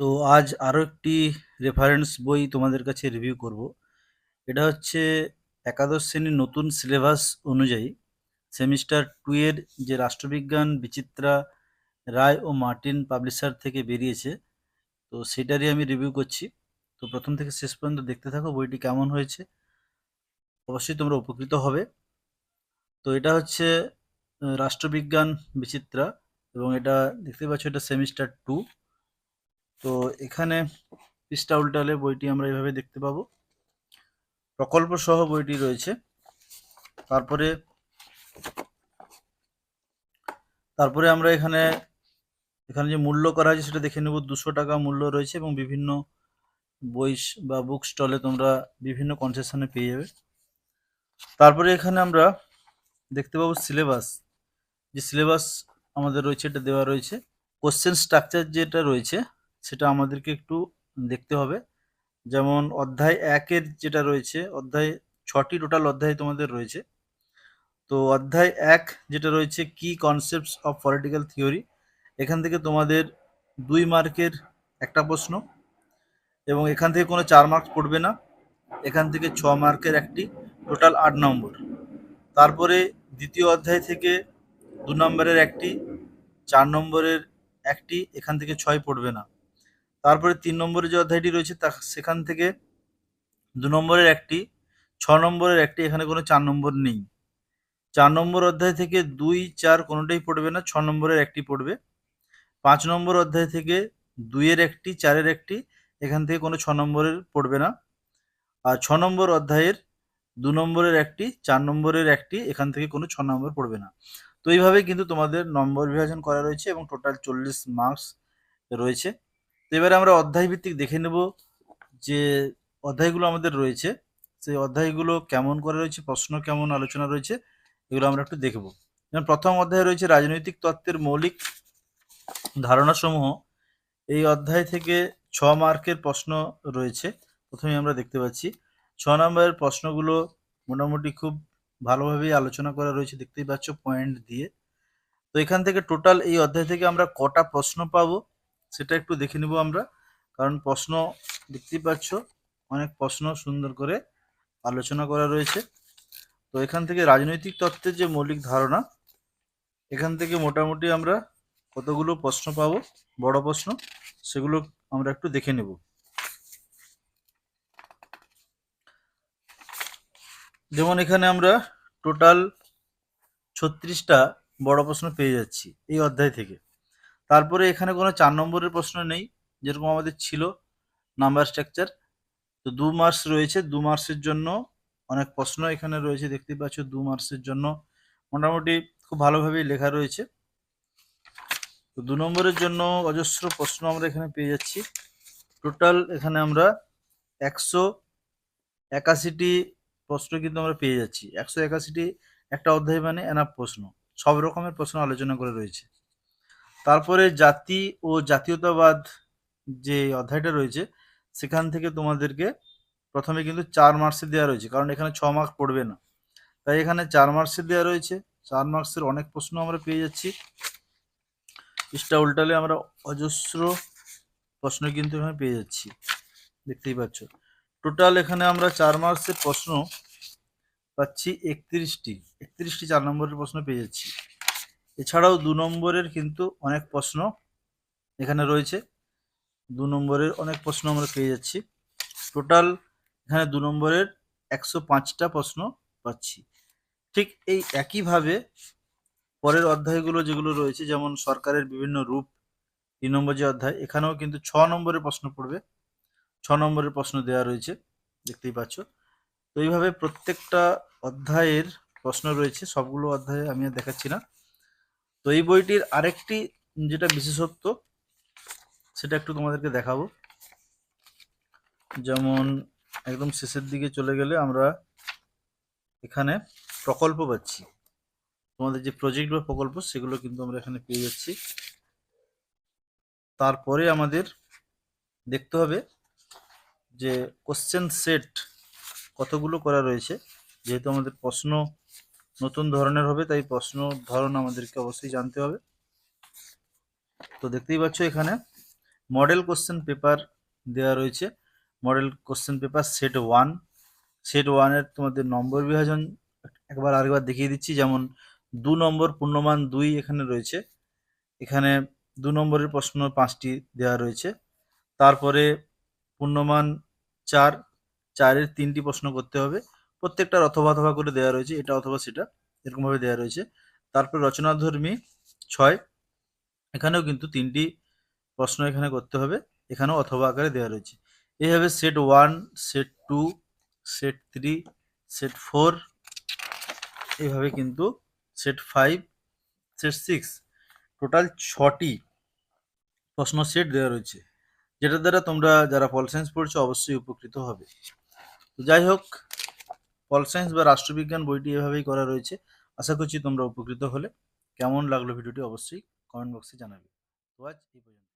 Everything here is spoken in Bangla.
তো আজ আরও একটি রেফারেন্স বই তোমাদের কাছে রিভিউ করব। এটা হচ্ছে একাদশ শ্রেণির নতুন সিলেবাস অনুযায়ী সেমিস্টার টু এর যে রাষ্ট্রবিজ্ঞান বিচিত্রা রায় ও মার্টিন পাবলিশার থেকে বেরিয়েছে, তো সেটারই আমি রিভিউ করছি। তো প্রথম থেকে শেষ পর্যন্ত দেখতে থাকো বইটি কেমন হয়েছে। অবশ্যই তোমরা উপকৃত হবে। তো এটা হচ্ছে রাষ্ট্রবিজ্ঞান বিচিত্রা এবং এটা দেখতে পাচ্ছ এটা সেমিস্টার টু তো এখানে পৃষ্ঠা উল্টালে বইটি আমরা এভাবে দেখতে পাবো। প্রকল্প সহ বইটি রয়েছে। তারপরে তারপরে আমরা এখানে এখানে যে মূল্য করা হয়েছে সেটা দেখে নেব। দুশো টাকা মূল্য রয়েছে এবং বিভিন্ন বই বা বুক স্টলে তোমরা বিভিন্ন কনসেশনে পেয়ে যাবে। তারপরে এখানে আমরা দেখতে পাবো সিলেবাস যে সিলেবাস আমাদের রয়েছে, এটা দেওয়া রয়েছে। কোশ্চেন স্ট্রাকচার যেটা রয়েছে সেটা আমাদেরকে একটু দেখতে হবে। যেমন অধ্যায় একের যেটা রয়েছে, অধ্যায় ছটি টোটাল অধ্যায় তোমাদের রয়েছে। তো অধ্যায় এক যেটা রয়েছে কি কনসেপ্টস অফ পলিটিক্যাল থিওরি এখান থেকে তোমাদের দুই মার্কের একটা প্রশ্ন এবং এখান থেকে কোনো চার মার্ক পড়বে না। এখান থেকে ছ মার্কের একটি টোটাল আট নম্বর। তারপরে দ্বিতীয় অধ্যায় থেকে দু নম্বরের একটি, চার নম্বরের একটি, এখান থেকে ছয় পড়বে না। তারপরে তিন নম্বরের যে অধ্যায়টি রয়েছে, তা সেখান থেকে দু নম্বরের একটি, ছ নম্বরের একটি, এখানে কোনো চার নম্বর নেই। চার নম্বর অধ্যায় থেকে দুই, চার কোনোটাই পড়বে না, ছ নম্বরের একটি পড়বে। পাঁচ নম্বর অধ্যায় থেকে দুইয়ের একটি, চারের একটি, এখান থেকে কোনো ছ নম্বরের পড়বে না। আর ছ নম্বর অধ্যায়ের দু নম্বরের একটি, চার নম্বরের একটি, এখান থেকে কোনো ছ নম্বর পড়বে না। তো এইভাবে কিন্তু তোমাদের নম্বর বিভাজন করা রয়েছে এবং টোটাল চল্লিশ মার্কস রয়েছে। তো এবারে আমরা অধ্যায় ভিত্তিক দেখে নেব যে অধ্যায়গুলো আমাদের রয়েছে। সেই অধ্যায়গুলো কেমন করে রয়েছে, প্রশ্ন কেমন, আলোচনা রয়েছে, এগুলো আমরা একটু দেখব। যেমন প্রথম অধ্যায় রয়েছে রাজনৈতিক তত্ত্বের মৌলিক ধারণাসমূহ। এই অধ্যায় থেকে ছ মার্কের প্রশ্ন রয়েছে, প্রথমে আমরা দেখতে পাচ্ছি। ছ নম্বরের প্রশ্নগুলো মোটামুটি খুব ভালোভাবেই আলোচনা করা রয়েছে, দেখতেই পাচ্ছ পয়েন্ট দিয়ে। তো এখান থেকে টোটাল এই অধ্যায় থেকে আমরা কটা প্রশ্ন পাবো সেটা একটু দেখে নিব আমরা। কারণ প্রশ্ন দেখতেই পাচ্ছ, অনেক প্রশ্ন সুন্দর করে আলোচনা করা রয়েছে। তো এখান থেকে রাজনৈতিক তত্ত্বের যে মৌলিক ধারণা, এখান থেকে মোটামুটি আমরা কতগুলো প্রশ্ন পাবো, বড় প্রশ্ন, সেগুলো আমরা একটু দেখে নেব। যেমন এখানে আমরা টোটাল ছত্রিশটা বড় প্রশ্ন পেয়ে যাচ্ছি এই অধ্যায় থেকে। তারপরে এখানে কোনো চার নম্বরের প্রশ্ন নেই, যেরকম আমাদের ছিল নাম্বার স্ট্রাকচার তো দু মার্কস রয়েছে, দু মার্কসের জন্য অনেক প্রশ্ন এখানে রয়েছে দেখতেই পাচ্ছ দু মার্কসের জন্য মোটামুটি খুব ভালোভাবেই লেখা রয়েছে। তো দু নম্বরের জন্য অজস্র প্রশ্ন আমরা এখানে পেয়ে যাচ্ছি। টোটাল এখানে আমরা একশো একাশিটি প্রশ্ন কিন্তু আমরা পেয়ে যাচ্ছি। একশো একাশিটি একটা অধ্যায় মানে এনাফ প্রশ্ন। সব রকমের প্রশ্ন আলোচনা করে রয়েছে। তারপরে জাতি ও জাতীয়তাবাদ যে অধ্যায়টা রয়েছে, সেখান থেকে তোমাদেরকে প্রথমে কিন্তু চার মার্কসে দেওয়া রয়েছে, কারণ এখানে ছ মার্ক পড়বে না। তাই এখানে চার মার্কসে দেওয়া রয়েছে, চার মার্কসের অনেক প্রশ্ন আমরা পেয়ে যাচ্ছি। পৃষ্ঠা উল্টালে আমরা অজস্র প্রশ্ন কিন্তু এখানে পেয়ে যাচ্ছি, দেখতেই পাচ্ছ। টোটাল এখানে আমরা চার মার্কসের প্রশ্ন পাচ্ছি একত্রিশটি একত্রিশটি চার নম্বরের প্রশ্ন পেয়ে যাচ্ছি। এছাড়াও দু নম্বরের কিন্তু অনেক প্রশ্ন এখানে রয়েছে। দু নম্বরের অনেক প্রশ্ন আমরা পেয়ে যাচ্ছি। টোটাল এখানে দু নম্বরের একশো পাঁচটা প্রশ্ন পাচ্ছি। ঠিক এই একইভাবে পরের অধ্যায়গুলো যেগুলো রয়েছে, যেমন সরকারের বিভিন্ন রূপ, তিন নম্বর যে অধ্যায়, এখানেও কিন্তু ছ নম্বরের প্রশ্ন পড়বে। ছ নম্বরের প্রশ্ন দেওয়া রয়েছে, দেখতেই পাচ্ছ। তো এইভাবে প্রত্যেকটা অধ্যায়ের প্রশ্ন রয়েছে, সবগুলো অধ্যায়ে আমি দেখাচ্ছি না। তো এই বইটির আরেকটি যেটা বিশেষত্ব, সেটা একটু তোমাদেরকে দেখাবো। যেমন একদম শেষের দিকে চলে গেলে আমরা এখানে প্রকল্প পাচ্ছি। তোমাদের যে প্রজেক্ট বা প্রকল্প, সেগুলো কিন্তু আমরা এখানে পেয়ে যাচ্ছি। তারপরে আমাদের দেখতে হবে যে কোশ্চেন সেট কতগুলো করা রয়েছে, যেহেতু আমাদের প্রশ্ন নতুন ধরনের হবে, তাই প্রশ্ন, ধরন আমাদেরকে অবশ্যই জানতে হবে। তো দেখতেই পাচ্ছ এখানে মডেল কোশ্চেন পেপার দেওয়া রয়েছে। Model question paper set one set ওয়ানের তোমাদের নম্বর বিভাজন একবার আরেকবার দেখিয়ে দিচ্ছি। যেমন, দু নম্বর পূর্ণমান দুই এখানে রয়েছে। এখানে দু নম্বরের প্রশ্ন পাঁচটি দেওয়া রয়েছে। তারপরে পূর্ণমান চার, চারের তিনটি প্রশ্ন করতে হবে। প্রত্যেকটার অথবা অথবা করে দেওয়া রয়েছে, এটা অথবা সেটা এরকমভাবে দেওয়া রয়েছে। তারপর রচনাধর্মী ছয়, এখানেও কিন্তু তিনটি প্রশ্ন এখানে করতে হবে, এখানেও অথবা আকারে দেওয়া রয়েছে। এইভাবে set one set two set three set four এইভাবে কিন্তু set five set six total ছটি প্রশ্ন সেট দেওয়া রয়েছে। যেটার দ্বারা তোমরা যারা পল সায়েন্স পড়ছো, অবশ্যই উপকৃত হবে। যাই হোক পল সায়েন্স বা রাষ্ট্রবিজ্ঞান বইটি এভাবেই করা রয়েছে। আশা করছি তোমরা উপকৃত হলে। কেমন লাগল ভিডিওটি অবশ্যই কমেন্ট বক্সে জানাবে। তো আজ এই পর্যন্ত।